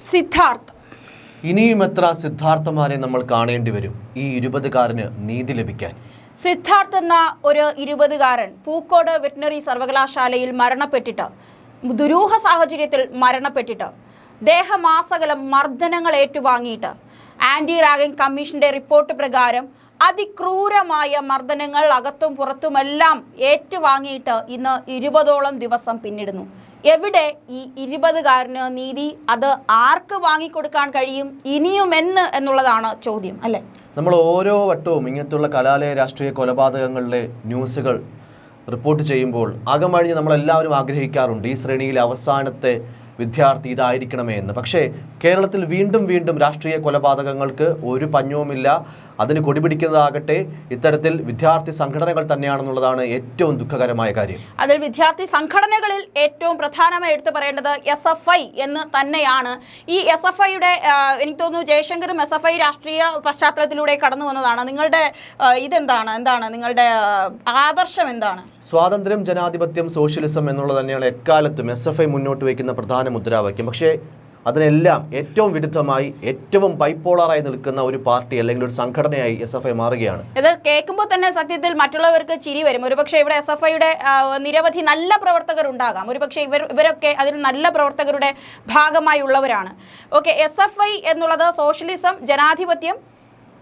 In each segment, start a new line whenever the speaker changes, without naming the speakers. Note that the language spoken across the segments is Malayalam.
സിദ്ധാർത്ഥ്.
ഇനിയും എത്ര സിദ്ധാർത്ഥമാരെ നമ്മൾ കാണേണ്ടി വരും ഈ ഇരുപതുകാരന് നീതി ലഭിക്കാൻ?
സിദ്ധാർത്ഥ് എന്ന ഒരു ഇരുപതുകാരൻ പൂക്കോട് വെറ്റിനറി സർവകലാശാലയിൽ മരണപ്പെട്ടിട്ട് ദുരൂഹ സാഹചര്യത്തിൽ മരണപ്പെട്ടിട്ട് ദേഹമാസകലം മർദ്ദനങ്ങൾ ഏറ്റുവാങ്ങിയിട്ട് ആന്റി റാഗിംഗ് കമ്മീഷന്റെ റിപ്പോർട്ട് പ്രകാരം അതിക്രൂരമായ മർദ്ദനങ്ങൾ അകത്തും പുറത്തുമെല്ലാം ഏറ്റുവാങ്ങിയിട്ട് ഇന്ന് ഇരുപതോളം ദിവസം പിന്നിടുന്നു. എവിടെ ഈ ഇരുപതുകാരന് നീതി? അത് ആർക്ക് വാങ്ങിക്കൊടുക്കാൻ കഴിയും? ഇനിയുമെന്ന് എന്നുള്ളതാണ് ചോദ്യം അല്ലേ?
നമ്മൾ ഓരോ വട്ടവും ഇങ്ങനത്തുള്ള കലാലയ രാഷ്ട്രീയ കൊലപാതകങ്ങളിലെ ന്യൂസുകൾ റിപ്പോർട്ട് ചെയ്യുമ്പോൾ ആകമഴിഞ്ഞ് നമ്മളെല്ലാവരും ആഗ്രഹിക്കാറുണ്ട് ഈ ശ്രേണിയിലെ അവസാനത്തെ വിദ്യാർത്ഥി ഇതായിരിക്കണമേ എന്ന്. പക്ഷേ കേരളത്തിൽ വീണ്ടും വീണ്ടും രാഷ്ട്രീയ കൊലപാതകങ്ങൾക്ക് ഒരു പഞ്ഞവുമില്ല. അതിന് കൊടിപിടിക്കുന്നതാകട്ടെ ഇത്തരത്തിൽ വിദ്യാർത്ഥി സംഘടനകൾ തന്നെയാണെന്നുള്ളതാണ് ഏറ്റവും ദുഃഖകരമായ കാര്യം.
അതിൽ വിദ്യാർത്ഥി സംഘടനകളിൽ ഏറ്റവും പ്രധാനമായി എടുത്തു പറയേണ്ടത് എസ് എഫ് ഐ എന്ന് തന്നെയാണ്. ഈ എസ് എഫ് ഐയുടെ എനിക്ക് തോന്നുന്നു ജയശങ്കറും എസ് എഫ് ഐ രാഷ്ട്രീയ പശ്ചാത്തലത്തിലൂടെ കടന്നു വന്നതാണ്. നിങ്ങളുടെ ഇതെന്താണ്? എന്താണ് നിങ്ങളുടെ ആദർശം എന്താണ്?
സ്വാതന്ത്ര്യം ജനാധിപത്യം സോഷ്യലിസം എന്നുള്ളത് തന്നെയാണ് എക്കാലത്തും എസ് എഫ് ഐ മുന്നോട്ട് വയ്ക്കുന്ന പ്രധാന മുദ്രാവാക്യം. പക്ഷേ അതിനെല്ലാം ഏറ്റവും വിരുദ്ധമായി ഏറ്റവും ബൈപ്പോളറായി നിൽക്കുന്ന ഒരു പാർട്ടി അല്ലെങ്കിൽ ഒരു സംഘടനയായി എസ് എഫ് ഐ മാറുകയാണ്.
ഇത് കേൾക്കുമ്പോൾ തന്നെ സത്യത്തിൽ മറ്റുള്ളവർക്ക് ചിരി വരും. ഒരുപക്ഷെ ഇവിടെ എസ് എഫ് ഐയുടെ നിരവധി നല്ല പ്രവർത്തകർ ഉണ്ടാകാം. ഒരുപക്ഷെ ഇവർ ഇവരൊക്കെ അതിൽ നല്ല പ്രവർത്തകരുടെ ഭാഗമായി ഉള്ളവരാണ് ഓക്കെ എസ് എഫ് ഐ എന്നുള്ളത് സോഷ്യലിസം ജനാധിപത്യം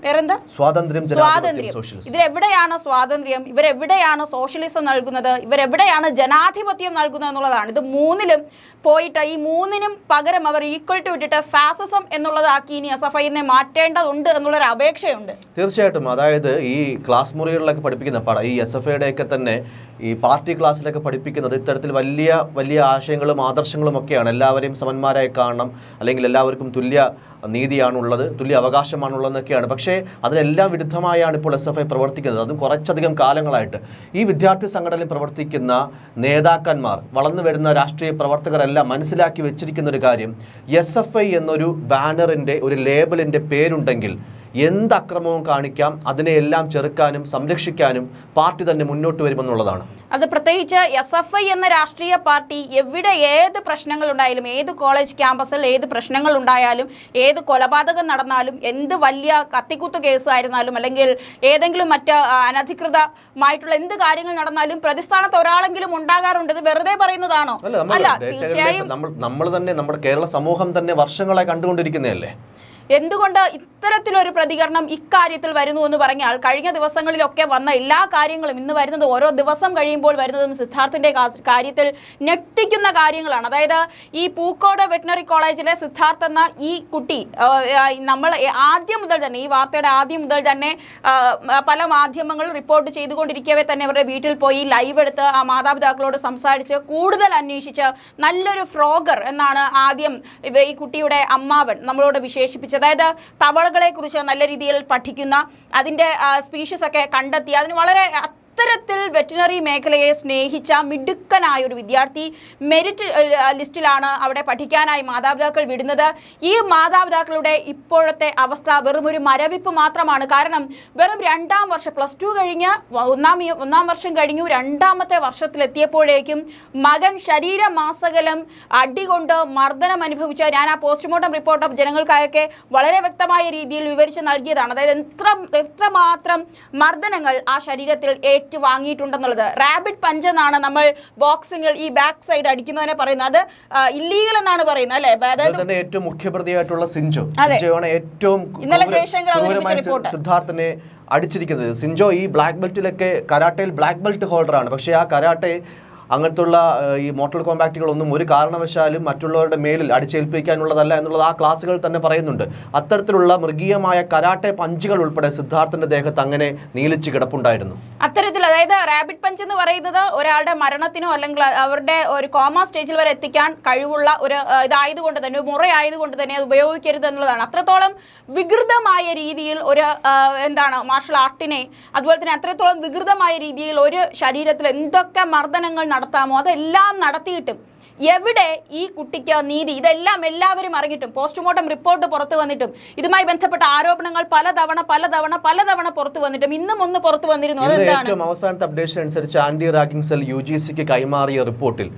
വേറെന്താ?
സ്വാതന്ത്ര്യം
സ്വാതന്ത്ര്യം.
ഇവരെവിടെയാണ്
ഇതിലെവിടെയാണ് സ്വാതന്ത്ര്യം? ഇവരെവിടെയാണ് സോഷ്യലിസം നൽകുന്നത്? ഇവരെവിടെയാണ് ജനാധിപത്യം നൽകുന്നത് എന്നുള്ളതാണ്. ഇത് മൂന്നിലും പോയിട്ട് ഈ മൂന്നിനും പകരം അവർ ഈക്വൽ ടു വിട്ടിട്ട് ഫാസിസം എന്നുള്ളതാക്കി ഇനി എസ് എഫ് ഐനെ മാറ്റേണ്ടതുണ്ട് എന്നുള്ളൊരു അപേക്ഷയുണ്ട്.
തീർച്ചയായിട്ടും. അതായത് ഈ ക്ലാസ് മുറികളിലൊക്കെ പഠിപ്പിക്കുന്ന പട ഈ എസ് എഫ് ഐയുടെ ഒക്കെ തന്നെ ഈ പാർട്ടി ക്ലാസ്സിലൊക്കെ പഠിപ്പിക്കുന്നത് ഇത്തരത്തിൽ വലിയ വലിയ ആശയങ്ങളും ആദർശങ്ങളും ഒക്കെയാണ്. എല്ലാവരെയും സമന്മാരായി കാണണം. അല്ലെങ്കിൽ എല്ലാവർക്കും തുല്യ നീതിയാണുള്ളത് തുല്യ അവകാശമാണുള്ളതെന്നൊക്കെയാണ്. പക്ഷേ അതിനെല്ലാം വിരുദ്ധമായാണ് ഇപ്പോൾ എസ് എഫ് ഐ പ്രവർത്തിക്കുന്നത്. അതും കുറച്ചധികം കാലങ്ങളായിട്ട്. ഈ വിദ്യാർത്ഥി സംഘടനയിൽ പ്രവർത്തിക്കുന്ന നേതാക്കന്മാർ വളർന്നു വരുന്ന രാഷ്ട്രീയ പ്രവർത്തകരെല്ലാം മനസ്സിലാക്കി വെച്ചിരിക്കുന്ന ഒരു കാര്യം എസ് എഫ് ഐ എന്നൊരു ബാനറിന്റെ ഒരു ലേബലിന്റെ പേരുണ്ടെങ്കിൽ എന്ത് അക്രമവും കാണിക്കാം അതിനെയെല്ലാം ചെറുക്കാനും സംരക്ഷിക്കാനും പാർട്ടി തന്നെ മുന്നോട്ട് വരുമെന്നുള്ളതാണ്.
അത് പ്രത്യേകിച്ച് എസ് എഫ് ഐ എന്ന രാഷ്ട്രീയ പാർട്ടി എവിടെ ഏത് പ്രശ്നങ്ങൾ ഉണ്ടായാലും ഏത് കോളേജ് ക്യാമ്പസിൽ ഏത് പ്രശ്നങ്ങൾ ഉണ്ടായാലും ഏത് കൊലപാതകം നടന്നാലും എന്ത് വലിയ കത്തിക്കുത്ത് കേസായിരുന്നാലും അല്ലെങ്കിൽ ഏതെങ്കിലും മറ്റ് അനധികൃതമായിട്ടുള്ള എന്ത് കാര്യങ്ങൾ നടന്നാലും പ്രതിസ്ഥാനത്ത് ഒരാളെങ്കിലും ഉണ്ടാകാറുണ്ട്. ഇത് വെറുതെ പറയുന്നതാണോ?
അല്ല
തീർച്ചയായും
നമ്മൾ തന്നെ നമ്മുടെ കേരള സമൂഹം തന്നെ വർഷങ്ങളായി കണ്ടുകൊണ്ടിരിക്കുന്നതല്ലേ?
എന്തുകൊണ്ട് ഇത്തരത്തിലൊരു പ്രതികരണം ഇക്കാര്യത്തിൽ വരുന്നു എന്ന് പറഞ്ഞാൽ കഴിഞ്ഞ ദിവസങ്ങളിലൊക്കെ വന്ന എല്ലാ കാര്യങ്ങളും ഇന്ന് വരുന്നത് ഓരോ ദിവസം കഴിയുമ്പോൾ വരുന്നതും സിദ്ധാർത്ഥിന്റെ കാര്യത്തിൽ ഞെട്ടിക്കുന്ന കാര്യങ്ങളാണ്. അതായത് ഈ പൂക്കോട് വെറ്റിനറി കോളേജിലെ സിദ്ധാർത്ഥ് എന്ന ഈ കുട്ടി നമ്മൾ ആദ്യം മുതൽ തന്നെ ഈ വാർത്തയുടെ ആദ്യം മുതൽ തന്നെ പല മാധ്യമങ്ങൾ റിപ്പോർട്ട് ചെയ്തുകൊണ്ടിരിക്കവേ തന്നെ അവരുടെ വീട്ടിൽ പോയി ലൈവ് എടുത്ത് ആ മാതാപിതാക്കളോട് സംസാരിച്ച് കൂടുതൽ അന്വേഷിച്ച് നല്ലൊരു ഫ്രോഗർ എന്നാണ് ആദ്യം ഈ കുട്ടിയുടെ അമ്മാവൻ നമ്മളോട് വിശേഷിപ്പിച്ചത്. അതായത് തവളകളെ കുറിച്ച് നല്ല രീതിയിൽ പഠിക്കുന്ന അതിന്റെ സ്പീഷീസ് ഒക്കെ കണ്ടെത്തി അതിന് വളരെ അത്തരത്തിൽ വെറ്റിനറി മേഖലയെ സ്നേഹിച്ച മിടുക്കനായ ഒരു വിദ്യാർത്ഥി മെരിറ്റ് ലിസ്റ്റിലാണ് അവിടെ പഠിക്കാനായി മാതാപിതാക്കൾ വിടുന്നത്. ഈ മാതാപിതാക്കളുടെ ഇപ്പോഴത്തെ അവസ്ഥ വെറും ഒരു മരവിപ്പ് മാത്രമാണ്. കാരണം വെറും രണ്ടാം വർഷം പ്ലസ് ടു കഴിഞ്ഞ് ഒന്നാം ഒന്നാം വർഷം കഴിഞ്ഞു രണ്ടാമത്തെ വർഷത്തിലെത്തിയപ്പോഴേക്കും മകൻ ശരീരമാസകലം അടികൊണ്ട് മർദ്ദനം അനുഭവിച്ച ഞാൻ ആ പോസ്റ്റ്മോർട്ടം റിപ്പോർട്ട് ജനങ്ങൾക്കായൊക്കെ വളരെ വ്യക്തമായ രീതിയിൽ വിവരിച്ച് നൽകിയതാണ്. അതായത് എത്ര എത്രമാത്രം മർദ്ദനങ്ങൾ ആ ശരീരത്തിൽ ഏറ്റുവാങ്ങിയിട്ടുണ്ടെന്നുള്ളത് റാബിഡ് പഞ്ച് എന്നാണ് നമ്മൾ ബോക്സിംഗിൽ ഈ ബാക്ക് സൈഡ് അടിക്കുന്നതിനെ പറയുന്നത്. അത് ഇല്ലീഗൽ എന്നാണ് പറയുന്നത് അല്ലെ? അതായത്
ഏറ്റവും മുഖ്യപ്രതിയായിട്ടുള്ള സിഞ്ചോ. ഏറ്റവും
ഇന്നലെ ജയശങ്കർ അവതരിപ്പിച്ച റിപ്പോർട്ട്.
സിദ്ധാർത്ഥിനെ അടിച്ചിരിക്കുന്നത്. സിഞ്ചോ ഈ ബ്ലാക്ക് ബെൽറ്റിലൊക്കെ കരാട്ടയിൽ ബ്ലാക്ക് ബെൽറ്റ് ഹോൾഡർ ആണ് പക്ഷേ ആ കരാട്ടെ അങ്ങനത്തുള്ള ഈ മോട്ടൽ കോമ്പാക്റ്റുകളൊന്നും ഒരു കാരണവശാലും മറ്റുള്ളവരുടെ മേലിൽ അടിച്ചേൽപ്പിക്കാനുള്ളതല്ല എന്നുള്ളത് ആ ക്ലാസ്സുകൾ തന്നെ പറയുന്നുണ്ട്. അത്തരത്തിലുള്ള മൃഗീയമായ കരാട്ടെ പഞ്ചുകൾ ഉൾപ്പെടെ സിദ്ധാർത്ഥന്റെ ദേഹത്ത് അങ്ങനെ നീലിച്ച് കിടപ്പുണ്ടായിരുന്നു.
അത്തരത്തിൽ അതായത് റാബിഡ് പഞ്ച് എന്ന് പറയുന്നത് ഒരാളുടെ മരണത്തിനോ അല്ലെങ്കിൽ അവരുടെ ഒരു കോമ സ്റ്റേജിൽ വരെ എത്തിക്കാൻ കഴിവുള്ള ഒരു ഇതായതുകൊണ്ട് തന്നെ ഒരു മുറയായതുകൊണ്ട് തന്നെ അത് ഉപയോഗിക്കരുത് എന്നുള്ളതാണ്. അത്രത്തോളം വികൃതമായ രീതിയിൽ ഒരു എന്താണ് മാർഷൽ ആർട്ടിനെ അതുപോലെ തന്നെ അത്രത്തോളം വികൃതമായ രീതിയിൽ ഒരു ശരീരത്തിൽ എന്തൊക്കെ മർദ്ദനങ്ങൾ നടത്താമോ? അതെല്ലാം നടത്തിയിട്ടും എവിടെ ഈ കുട്ടിക്ക് നീതി? ഇതെല്ലാം എല്ലാവരും അറിഞ്ഞിട്ടും പോസ്റ്റ്മോർട്ടം റിപ്പോർട്ട് പുറത്തു വന്നിട്ടും ഇതുമായി ബന്ധപ്പെട്ട ആരോപണങ്ങൾ പലതവണ പലതവണ പലതവണ പുറത്തു വന്നിട്ടും ഇന്നും ഒന്ന് പുറത്തു വന്നിരുന്നു. അതെന്താണ്?
അവസാനത്തെ അപ്ഡേഷൻ അനുസരിച്ച് anti ragging cell U G സിക്ക് കൈമാറിയ റിപ്പോർട്ടിൽ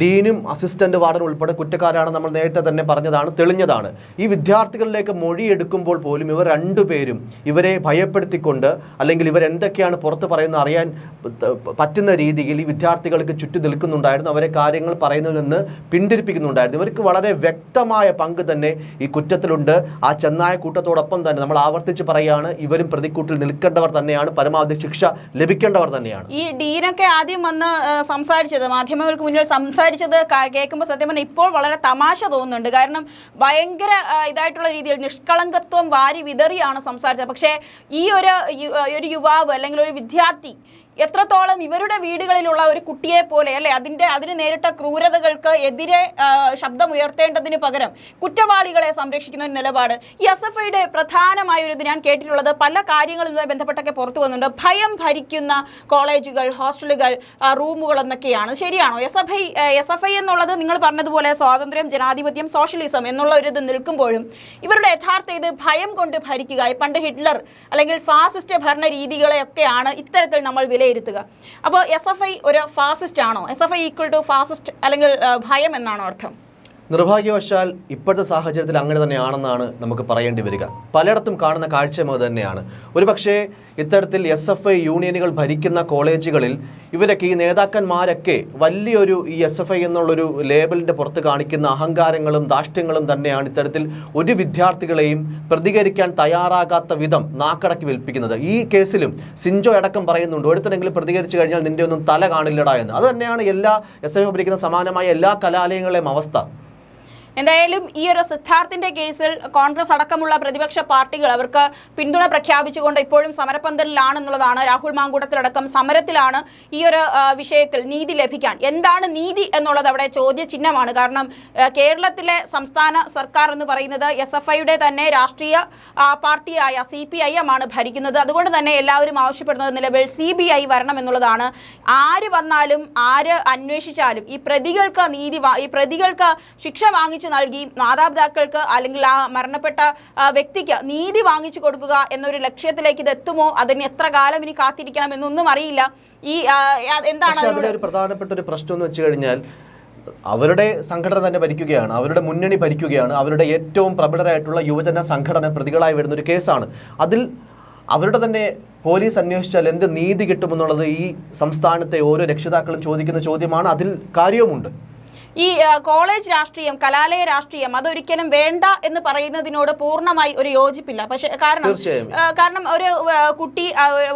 ഡീനും അസിസ്റ്റന്റ് വാർഡനും ഉൾപ്പെടെ കുറ്റക്കാരാണ് നമ്മൾ നേരത്തെ തന്നെ പറഞ്ഞതാണ് തെളിഞ്ഞതാണ്. ഈ വിദ്യാർത്ഥികളിലേക്ക് മൊഴിയെടുക്കുമ്പോൾ പോലും ഇവർ രണ്ടുപേരും ഇവരെ ഭയപ്പെടുത്തിക്കൊണ്ട് അല്ലെങ്കിൽ ഇവരെന്തൊക്കെയാണ് പുറത്ത് പറയുന്നത് അറിയാൻ പറ്റുന്ന രീതിയിൽ ഈ വിദ്യാർത്ഥികൾക്ക് ചുറ്റി നിൽക്കുന്നുണ്ടായിരുന്നു അവരെ കാര്യങ്ങൾ പറയുന്നതിൽ നിന്ന് പിന്തിരിപ്പിക്കുന്നുണ്ടായിരുന്നു. ഇവർക്ക് വളരെ വ്യക്തമായ പങ്ക് തന്നെ ഈ കുറ്റത്തിലുണ്ട്. ആ ചെന്നായ കൂട്ടത്തോടൊപ്പം തന്നെ നമ്മൾ ആവർത്തിച്ച് പറയുകയാണ് ഇവരും പ്രതിക്കൂട്ടിൽ നിൽക്കേണ്ടവർ തന്നെയാണ് പരമാവധി ശിക്ഷ ലഭിക്കേണ്ടവർ തന്നെയാണ്.
ഈ ഡീനൊക്കെ ആദ്യം വന്ന് സംസാരിച്ചത് മാധ്യമങ്ങൾക്ക് മുന്നിൽ സംസാരിച്ചത് കേൾക്കുമ്പോൾ സത്യം പറഞ്ഞാൽ ഇപ്പോൾ വളരെ തമാശ തോന്നുന്നുണ്ട്. കാരണം ഭയങ്കര ഇതായിട്ടുള്ള രീതിയിൽ നിഷ്കളങ്കത്വം വാരി വിതറിയാണ് സംസാരിച്ചത്. പക്ഷേ ഈ ഒരു ഒരു യുവാവ് അല്ലെങ്കിൽ ഒരു വിദ്യാർത്ഥി എത്രത്തോളം ഇവരുടെ വീടുകളിലുള്ള ഒരു കുട്ടിയെ പോലെ അല്ലെ? അതിന്റെ അതിന് നേരിട്ട ക്രൂരതകൾക്ക് എതിരെ ശബ്ദമുയർത്തേണ്ടതിന് പകരം കുറ്റവാളികളെ സംരക്ഷിക്കുന്ന ഒരു നിലപാട്. ഈ എസ് എഫ് ഐയുടെ പ്രധാനമായ ഒരു ഇത് ഞാൻ കേട്ടിട്ടുള്ളത് പല കാര്യങ്ങളുമായി ബന്ധപ്പെട്ടൊക്കെ പുറത്തു വന്നിട്ടുണ്ട്. ഭയം ഭരിക്കുന്ന കോളേജുകൾ ഹോസ്റ്റലുകൾ റൂമുകൾ എന്നൊക്കെയാണ് ശരിയാണോ? S F I S F I എന്നുള്ളത് നിങ്ങൾ പറഞ്ഞതുപോലെ സ്വാതന്ത്ര്യം ജനാധിപത്യം സോഷ്യലിസം എന്നുള്ള ഒരു ഇത് നിൽക്കുമ്പോഴും ഇവരുടെ യഥാർത്ഥ ഇത് ഭയം കൊണ്ട് ഭരിക്കുക പണ്ട് ഹിറ്റ്ലർ അല്ലെങ്കിൽ ഫാസിസ്റ്റ് ഭരണ രീതികളെയൊക്കെയാണ് ഇത്തരത്തിൽ നമ്മൾ വിലയിരുത്തുക. അപ്പോൾ എസ് എഫ് ഐ ഒരു ഫാസിസ്റ്റ് ആണോ? S F I equal to fascist അല്ലെങ്കിൽ ഭയം എന്നാണോ അർത്ഥം?
നിർഭാഗ്യവശാൽ ഇപ്പോഴത്തെ സാഹചര്യത്തിൽ അങ്ങനെ തന്നെയാണെന്നാണ് നമുക്ക് പറയേണ്ടി വരിക. പലയിടത്തും കാണുന്ന കാഴ്ച എന്നത് തന്നെയാണ്. ഒരുപക്ഷേ ഇത്തരത്തിൽ എസ് എഫ് ഐ യൂണിയനുകൾ ഭരിക്കുന്ന കോളേജുകളിൽ ഇവരൊക്കെ ഈ നേതാക്കന്മാരൊക്കെ വലിയൊരു ഈ എസ് എഫ് ഐ എന്നുള്ളൊരു ലേബലിന്റെ പുറത്ത് കാണിക്കുന്ന അഹങ്കാരങ്ങളും ധാഷ്ട്യങ്ങളും തന്നെയാണ് ഇത്തരത്തിൽ ഒരു വിദ്യാർത്ഥികളെയും പ്രതികരിക്കാൻ തയ്യാറാകാത്ത വിധം നാക്കടക്കി വിൽപ്പിക്കുന്നത് ഈ കേസിലും സിഞ്ചോ അടക്കം പറയുന്നുണ്ട് ഒരുത്തരെങ്കിലും പ്രതികരിച്ചു കഴിഞ്ഞാൽ നിന്റെ ഒന്നും തല കാണില്ലടാ എന്ന്. അത് തന്നെയാണ് എല്ലാ എസ് എഫ് ഐ ഭരിക്കുന്ന സമാനമായ എല്ലാ കലാലയങ്ങളെയും അവസ്ഥ.
എന്തായാലും ഈ ഒരു സിദ്ധാർത്ഥിന്റെ കേസിൽ കോൺഗ്രസ് അടക്കമുള്ള പ്രതിപക്ഷ പാർട്ടികൾ അവർക്ക് പിന്തുണ പ്രഖ്യാപിച്ചുകൊണ്ട് ഇപ്പോഴും സമരപന്തലിലാണെന്നുള്ളതാണ് രാഹുൽ മാങ്കൂട്ടത്തിലടക്കം സമരത്തിലാണ് ഈ ഒരു വിഷയത്തിൽ നീതി ലഭിക്കാൻ. എന്താണ് നീതി എന്നുള്ളത് അവിടെ ചോദ്യചിഹ്നമാണ്. കാരണം കേരളത്തിലെ സംസ്ഥാന സർക്കാർ എന്ന് പറയുന്നത് എസ് എഫ് ഐയുടെ തന്നെ രാഷ്ട്രീയ പാർട്ടിയായ സി പി ഐ എം ആണ് ഭരിക്കുന്നത്. അതുകൊണ്ട് തന്നെ എല്ലാവരും ആവശ്യപ്പെടുന്നത് നിലവിൽ സി ബി ഐ വരണം എന്നുള്ളതാണ്. ആര് വന്നാലും ആര് അന്വേഷിച്ചാലും ഈ പ്രതികൾക്ക് നീതി ഈ പ്രതികൾക്ക് ശിക്ഷ വാങ്ങിച്ചു നൽകി. മാതാപിതാക്കൾക്ക് അല്ലെങ്കിൽ ആ മരണപ്പെട്ട വ്യക്തിക്ക് നീതി വാങ്ങിച്ചു കൊടുക്കുക എന്നൊരു ലക്ഷ്യത്തിലേക്ക് ഇത് എത്തുമോ? അതിന് എത്ര കാലം ഇനി കാത്തിരിക്കണം എന്നൊന്നും അറിയില്ല. ഈ എന്താണ്
അതിലൊരു പ്രധാനപ്പെട്ട ഒരു പ്രശ്നം എന്ന് വെച്ച് കഴിഞ്ഞാൽ അവരുടെ സംഘടന തന്നെ ഭരിക്കുകയാണ്. അവരുടെ മുന്നണി ഭരിക്കുകയാണ്. അവരുടെ ഏറ്റവും പ്രബലരായിട്ടുള്ള യുവജന സംഘടന പ്രതികളായി വരുന്ന ഒരു കേസാണ്. അതിൽ അവരുടെ തന്നെ പോലീസ് അന്വേഷിച്ചാൽ എന്ത് നീതി കിട്ടുമെന്നുള്ളത് ഈ സംസ്ഥാനത്തെ ഓരോ രക്ഷിതാക്കളും ചോദിക്കുന്ന ചോദ്യമാണ്. അതിൽ കാര്യവുമുണ്ട്.
ഈ കോളേജ് രാഷ്ട്രീയം കലാലയ രാഷ്ട്രീയം അതൊരിക്കലും വേണ്ട എന്ന് പറയുന്നതിനോട് പൂർണമായി ഒരു യോജിപ്പില്ല. പക്ഷെ കാരണം കാരണം ഒരു കുട്ടി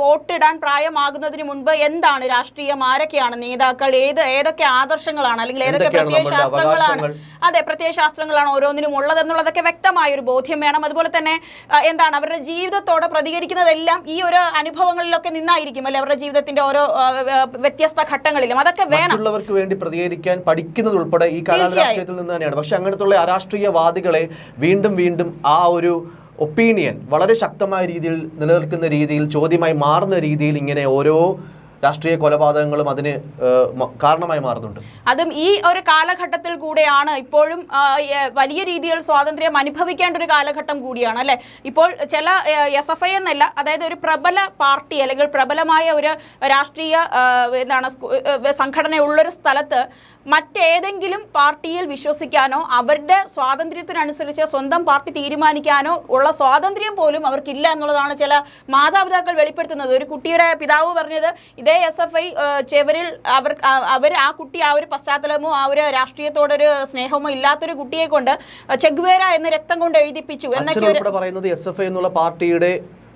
വോട്ടിടാൻ പ്രായമാകുന്നതിന് മുൻപ് എന്താണ് രാഷ്ട്രീയം? ആരൊക്കെയാണ് നേതാക്കൾ? ഏത് ഏതൊക്കെ ആദർശങ്ങളാണ്? അല്ലെങ്കിൽ ഏതൊക്കെ പ്രത്യയ ശാസ്ത്രങ്ങളാണ്? അതെ പ്രത്യയ ശാസ്ത്രങ്ങളാണ് ഓരോന്നിനും ഉള്ളതെന്നുള്ളതൊക്കെ വ്യക്തമായ ഒരു ബോധ്യം വേണം. അതുപോലെ തന്നെ എന്താണ് അവരുടെ ജീവിതത്തോട് പ്രതികരിക്കുന്നതെല്ലാം ഈ ഒരു അനുഭവങ്ങളിലൊക്കെ നിന്നായിരിക്കും അല്ലെ? അവരുടെ ജീവിതത്തിന്റെ ഓരോ വ്യത്യസ്ത ഘട്ടങ്ങളിലും. അതൊക്കെ വേണം.
ഉള്ളവർക്ക് വേണ്ടി പ്രതികരിക്കാൻ പഠിക്കുന്നത് ഉൾപ്പെടെ ഈ കലാ
തീർച്ചയായും.
രാഷ്ട്രീയത്തിൽ നിന്ന് തന്നെയാണ്. പക്ഷെ അങ്ങനത്തുള്ള അരാഷ്ട്രീയവാദികളെ വീണ്ടും വീണ്ടും ആ ഒരു ഒപ്പീനിയൻ വളരെ ശക്തമായ രീതിയിൽ നിലനിൽക്കുന്ന രീതിയിൽ ചോദ്യമായി മാറുന്ന രീതിയിൽ ഇങ്ങനെ ഓരോ രാഷ്ട്രീയ കൊലപാതകങ്ങളും അതിന് കാരണമായി മാറുന്നുണ്ട്.
അതും ഈ ഒരു കാലഘട്ടത്തിൽ കൂടെയാണ് ഇപ്പോഴും വലിയ രീതിയിൽ സ്വാതന്ത്ര്യം അനുഭവിക്കേണ്ട ഒരു കാലഘട്ടം കൂടിയാണ് അല്ലെ? ഇപ്പോൾ ചില എസ് എഫ് ഐ എന്നല്ല അതായത് ഒരു പ്രബല പാർട്ടി അല്ലെങ്കിൽ പ്രബലമായ ഒരു രാഷ്ട്രീയ എന്താണ് സംഘടന ഉള്ളൊരു സ്ഥലത്ത് മറ്റേതെങ്കിലും പാർട്ടിയിൽ വിശ്വസിക്കാനോ അവരുടെ സ്വാതന്ത്ര്യത്തിനനുസരിച്ച് സ്വന്തം പാർട്ടി തീരുമാനിക്കാനോ ഉള്ള സ്വാതന്ത്ര്യം പോലും അവർക്കില്ല എന്നുള്ളതാണ് ചില മാതാപിതാക്കൾ വെളിപ്പെടുത്തുന്നത്. ഒരു കുട്ടിയുടെ പിതാവ് പറഞ്ഞത് ഇതേ എസ് എഫ് ഐ ചെവരിൽ അവർ അവർ ആ കുട്ടി ആ ഒരു പശ്ചാത്തലമോ ആ ഒരു രാഷ്ട്രീയത്തോടൊരു സ്നേഹമോ ഇല്ലാത്തൊരു കുട്ടിയെ കൊണ്ട് ചെഗ്വേര എന്ന് രക്തം കൊണ്ട് എഴുതിപ്പിച്ചു. എന്നൊക്കെ
പറയുന്നത് എസ് എഫ് ഐ എന്നുള്ള പാർട്ടിയുടെ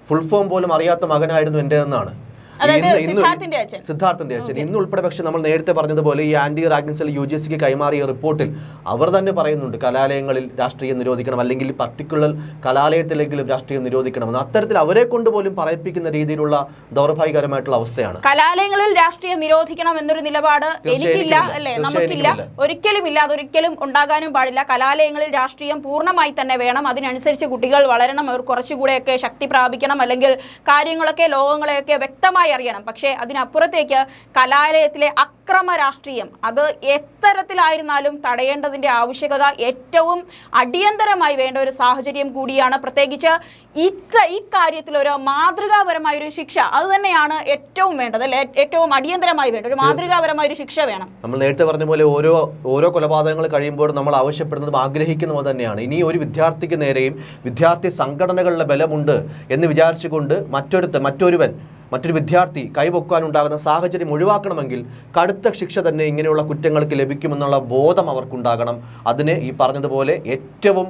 ഫുൾ ഫോം പോലും അറിയാത്ത മകനായിരുന്നു എന്റെ എന്നാണ്.
സിദ്ധാർത്ഥിന്റെ അച്ഛൻ.
സിദ്ധാർത്ഥിന്റെ അച്ഛൻ. ഇന്ന് ഉൾപ്പെടെ പക്ഷെ നമ്മൾ നേരത്തെ പറഞ്ഞതുപോലെ ഈ ആന്റി സെൽ യു ജി സിക്ക് കൈമാറിയ റിപ്പോർട്ടിൽ അവർ തന്നെ പറയുന്നുണ്ട് കലാലയങ്ങളിൽ രാഷ്ട്രീയം നിരോധിക്കണം അല്ലെങ്കിൽ പർട്ടിക്കുലർ കലാലയത്തിലെങ്കിലും രാഷ്ട്രീയം നിരോധിക്കണമെന്ന്. അത്തരത്തിൽ അവരെ കൊണ്ട് പോലും പറയിപ്പിക്കുന്ന രീതിയിലുള്ള ദൗർഭാഗ്യകരമായിട്ടുള്ള അവസ്ഥയാണ്.
കലാലയങ്ങളിൽ രാഷ്ട്രീയം നിരോധിക്കണം എന്നൊരു നിലപാട് എനിക്കില്ല അല്ലേ? നമുക്കില്ല. ഒരിക്കലും ഇല്ല. അതൊരിക്കലും ഉണ്ടാകാനും പാടില്ല. കലാലയങ്ങളിൽ രാഷ്ട്രീയം പൂർണമായി തന്നെ വേണം. അതിനനുസരിച്ച് കുട്ടികൾ വളരണം. അവർ കുറച്ചുകൂടെയൊക്കെ ശക്തി പ്രാപിക്കണം. അല്ലെങ്കിൽ കാര്യങ്ങളൊക്കെ ലോകങ്ങളെയൊക്കെ വ്യക്തമായി കൃത്യമായി അറിയണം. പക്ഷേ അതിനപ്പുറത്തേക്ക് കലാലയത്തിലെ അക്രമ രാഷ്ട്രീയം അത് എത്തരത്തിലായിരുന്നാലും തടയേണ്ടതിന്റെ ആവശ്യകത ഏറ്റവും അടിയന്തരമായി വേണ്ട ഒരു സാഹചര്യം കൂടിയാണ്. പ്രത്യേകിച്ച് ഇത്ത ഈ കാര്യത്തിൽ ഒരു മാതൃകാപരമായ ഒരു ശിക്ഷ അത് തന്നെയാണ് ഏറ്റവും വേണ്ടത് അല്ലെ? ഏറ്റവും അടിയന്തരമായി വേണ്ട ഒരു മാതൃകാപരമായ ഒരു ശിക്ഷ വേണം.
നമ്മൾ നേരത്തെ പറഞ്ഞ പോലെ ഓരോ ഓരോ കൊലപാതകങ്ങൾ കഴിയുമ്പോൾ നമ്മൾ ആവശ്യപ്പെടുന്നതും ആഗ്രഹിക്കുന്നതും തന്നെയാണ്. ഇനി ഒരു വിദ്യാർത്ഥിക്ക് നേരെയും വിദ്യാർത്ഥി സംഘടനകളുടെ ബലമുണ്ട് എന്ന് വിചാരിച്ചുകൊണ്ട് മറ്റൊരുത്ത് മറ്റൊരുവൻ മറ്റൊരു വിദ്യാർത്ഥി കൈപൊക്കാനുണ്ടാകുന്ന സാഹചര്യം ഒഴിവാക്കണമെങ്കിൽ കടുത്ത ശിക്ഷ തന്നെ ഇങ്ങനെയുള്ള കുറ്റങ്ങൾക്ക് ലഭിക്കുമെന്നുള്ള ബോധം അവർക്കുണ്ടാകണം. അതിന് ഈ പറഞ്ഞതുപോലെ ഏറ്റവും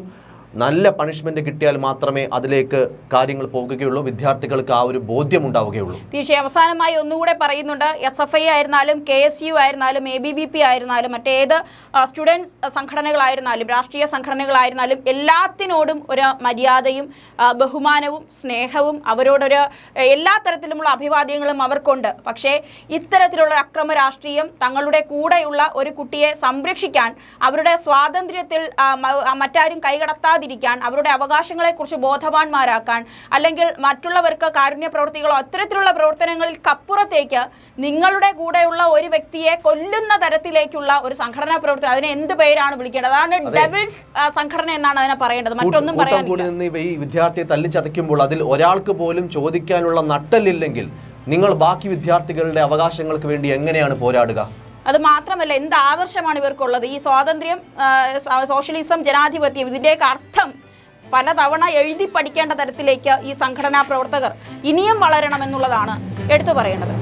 നല്ല പണിഷ്മെന്റ് കിട്ടിയാൽ മാത്രമേ അതിലേക്ക് കാര്യങ്ങൾ പോകുകയുള്ളൂ വിദ്യാർത്ഥികൾക്ക് ആ ഒരു ബോധ്യം ഉണ്ടാവുകയുള്ളൂ.
തീർച്ചയായും അവസാനമായി ഒന്നുകൂടെ പറയുന്നുണ്ട് എസ് എഫ് ഐ ആയിരുന്നാലും കെ എസ് യു ആയിരുന്നാലും എ ബി ബി പി ആയിരുന്നാലും മറ്റേത് സ്റ്റുഡൻസ് സംഘടനകളായിരുന്നാലും രാഷ്ട്രീയ സംഘടനകളായിരുന്നാലും എല്ലാത്തിനോടും ഒരു മര്യാദയും ബഹുമാനവും സ്നേഹവും അവരോടൊരു എല്ലാ തരത്തിലുമുള്ള അഭിവാദ്യങ്ങളും അവർക്കുണ്ട്. പക്ഷേ ഇത്തരത്തിലുള്ള അക്രമ രാഷ്ട്രീയം തങ്ങളുടെ കൂടെയുള്ള ഒരു കുട്ടിയെ സംരക്ഷിക്കാൻ അവരുടെ സ്വാതന്ത്ര്യത്തിൽ മറ്റാരും മ- ആ, അവരുടെ അവകാശങ്ങളെക്കുറിച്ച് ബോധവാന്മാരാക്കാൻ അല്ലെങ്കിൽ മറ്റുള്ളവർക്ക് കാരുണ്യ പ്രവൃത്തികളോ അത്തരത്തിലുള്ള പ്രവർത്തനങ്ങളിൽ കപ്പുറത്തേക്ക് നിങ്ങളുടെ കൂടെയുള്ള ഒരു വ്യക്തിയെ കൊല്ലുന്ന തരത്തിലേക്കുള്ള ഒരു സംഘടനാ പ്രവർത്തനം. അതിനെ എന്ത് പേരാണ് വിളിക്കേണ്ടത്? അതാണ് ഡെവിൾസ് സംഘടന എന്നാണ് അതിനെ പറയേണ്ടത്. മറ്റൊന്നും
പറയാൻ ഈ വിദ്യാർത്ഥിയെ തല്ലിച്ചതയ്ക്കുമ്പോൾ അതിൽ ഒരാൾക്ക് പോലും ചോദിക്കാനുള്ള നട്ടലില്ലെങ്കിൽ നിങ്ങൾ ബാക്കി വിദ്യാർത്ഥികളുടെ അവകാശങ്ങൾക്ക് വേണ്ടി എങ്ങനെയാണ് പോരാടുക?
അത് മാത്രമല്ല എന്ത് ആദർശമാണ് ഇവർക്കുള്ളത്? ഈ സ്വാതന്ത്ര്യം സോഷ്യലിസം ജനാധിപത്യം ഇതിന്റെയൊക്കെ അർത്ഥം പലതവണ എഴുതി പഠിക്കേണ്ട തരത്തിലേക്ക് ഈ സംഘടനാ പ്രവർത്തകർ ഇനിയും വളരണമെന്നുള്ളതാണ് എടുത്തു പറയേണ്ടത്.